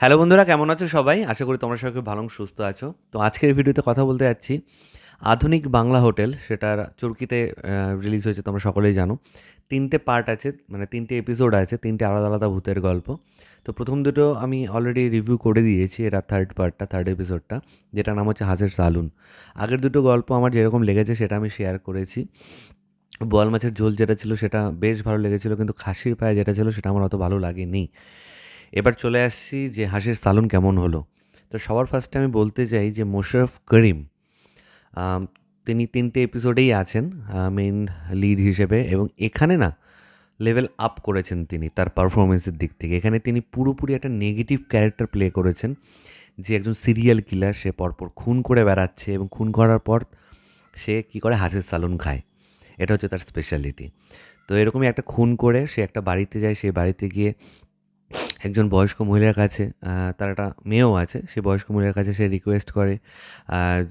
Hello বন্ধুরা, কেমন আছো সবাই? আশা করি তোমরা সবাই খুব ভালো সুস্থ আছো। তো আজকের ভিডিওতে কথা বলতে যাচ্ছি আধুনিক বাংলা হোটেল, সেটার চুরকিতে রিলিজ হয়েছে, তোমরা সকলেই জানো। তিনটে পার্ট আছে মানে তিনটে এপিসোড আছে, তিনটে আলাদা আলাদা ভূতের গল্প। তো প্রথম দুটো আমি অলরেডি রিভিউ করে দিয়েছি, এটা থার্ড পার্টটা থার্ড এপিসোডটা যেটা নাম হচ্ছে হাজের সালুন। আগের দুটো গল্প আমার যেরকম লেগেছে, সেটা আমি শেয়ার করেছি। বোয়াল মাছের ঝোল যেটা ছিল, সেটা বেশ ভালো লেগেছিলো, কিন্তু খাসির পায়ে যেটা ছিল, সেটা আমার অত ভালো লাগেনি। এবার চলে আসছি যে হাসির সালুন কেমন হলো। তো সবার ফার্স্টে আমি বলতে চাই যে মোশারফ করিম তিনি তিনটে এপিসোডেই আছেন মেইন লিড হিসেবে এবং এখানে না লেভেল আপ করেছেন তিনি তার পারফরমেন্সের দিক থেকে। এখানে তিনি পুরোপুরি একটা নেগেটিভ ক্যারেক্টার প্লে করেছেন, যে একজন সিরিয়াল কিলার সে পরপর খুন করে বেড়াচ্ছে এবং খুন করার পর সে কী করে হাসির সালুন খায়। এটা হচ্ছে তার স্পেশালিটি তো এরকমই একটা খুন করে সে একটা বাড়িতে যায় সেই বাড়িতে গিয়ে একজন বয়স্ক মহিলার কাছে তার একটা মেয়েও আছে, সে বয়স্ক মহিলার কাছে সে রিকোয়েস্ট করে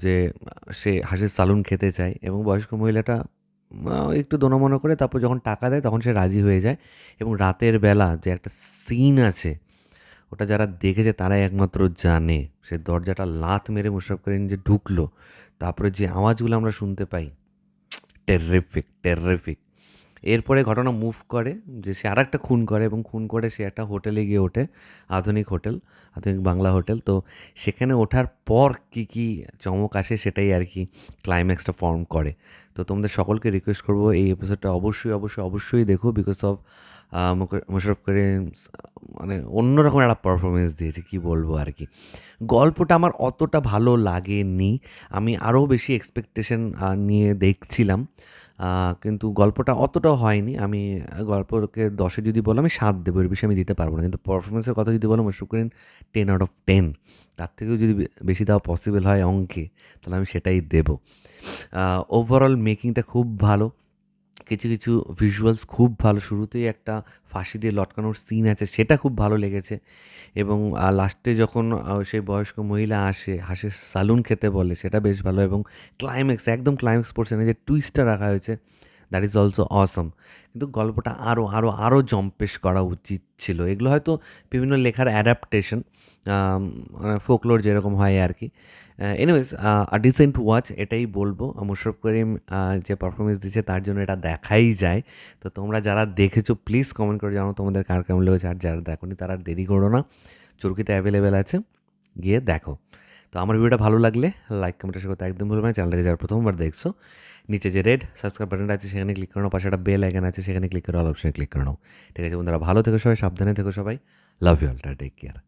যে সে হাঁসের সালুন খেতে চায় এবং বয়স্ক মহিলাটা একটু দোনমনো করে তারপর যখন টাকা দেয় তখন সে রাজি হয়ে যায় এবং রাতের বেলা যে একটা সিন আছে, ওটা যারা দেখেছে তারাই একমাত্র জানে। সে দরজাটা লাত মেরে মুশারফ করিম যে ঢুকলো, তারপরে যে আওয়াজগুলো আমরা শুনতে পাই টেরিফিক টেরিফিক এরপরে ঘটনা মুভ করে, যে সে আর একটা খুন করে এবং খুন করে সে একটা হোটেলে গিয়ে ওঠে, আধুনিক হোটেল, আধুনিক বাংলা হোটেল। তো সেখানে ওঠার পর কি কি চমক আসে সেটাই আর কি ক্লাইম্যাক্সটা ফর্ম করে। তো তোমাদের সকলকে রিকোয়েস্ট করব এই এপিসোডটা অবশ্যই অবশ্যই অবশ্যই দেখো বিকজ অফ মুশারফ করিম মানে অন্যরকম একটা পারফরমেন্স দিয়েছে, কি বলব আর কি। গল্পটা আমার অতটা ভালো লাগেনি। আমি আরও বেশি এক্সপেকটেশন নিয়ে দেখছিলাম। কিন্তু গল্পটা অতটাও হয়নি। আমি গল্পকে দশে যদি বলো, আমি সাত দেবো। এর বেশি আমি দিতে পারব না। কিন্তু পারফরমেন্সের কথা যদি বলো Mushfiq Karim ten out of ten তার থেকেও যদি বেশি দেওয়া পসিবল হয় অঙ্কে, তাহলে আমি সেটাই দেবো। ওভারঅল মেকিংটা খুব ভালো। কিছু কিছু ভিজুয়ালস খুব ভালো। শুরুতেই একটা ফাঁসি দিয়ে লটকানোর সিন আছে, সেটা খুব ভালো লেগেছে। এবং লাস্টে যখন সেই বয়স্ক মহিলা আসে, হাসির সালুন খেতে বলে, সেটা বেশ ভালো। এবং ক্লাইম্যাক্স একদম ক্লাইম্যাক্স পড়ছে না যে টুইস্টটা রাখা হয়েছে দ্যাট ইজ অলসো অসম কিন্তু গল্পটা আরও আরও আরও জম্পেশ করা উচিত ছিল। এগুলো হয়তো বিভিন্ন লেখার অ্যাডাপ্টেশন ফোকলোর যেরকম হয় আর কি। এনিওয়েজ আ ডিসেন্ট ওয়াচ এটাই বলব। মুশারফ করিম যে পারফরমেন্স দিচ্ছে তার জন্য এটা দেখাই যায়। তো তোমরা যারা দেখেছ প্লিজ কমেন্ট করে জানো তোমাদের কার কেমন লেগেছে। আর যারা দেখোনি তারা দেরি করো না। চরকিতে অ্যাভেলেবেল আছে। গিয়ে দেখো। তো আমার ভিডিওটা ভালো লাগলে লাইক কমেন্টের সাথে একদম ভুলবে না। চ্যানেলটাকে যারা প্রথমবার দেখছ, নিচে যে রেড সাবস্ক্রাইব বাটনটা আছে, সেখানে ক্লিক করে নাও, পাশে একটা বেল আইকন আছে, সেখানে ক্লিক করে অল অপশনে ক্লিক করে নাও। ঠিক আছে বন্ধুরা, ভালো থেকো সবাই, সাবধানে থেকো সবাই। Love you all take care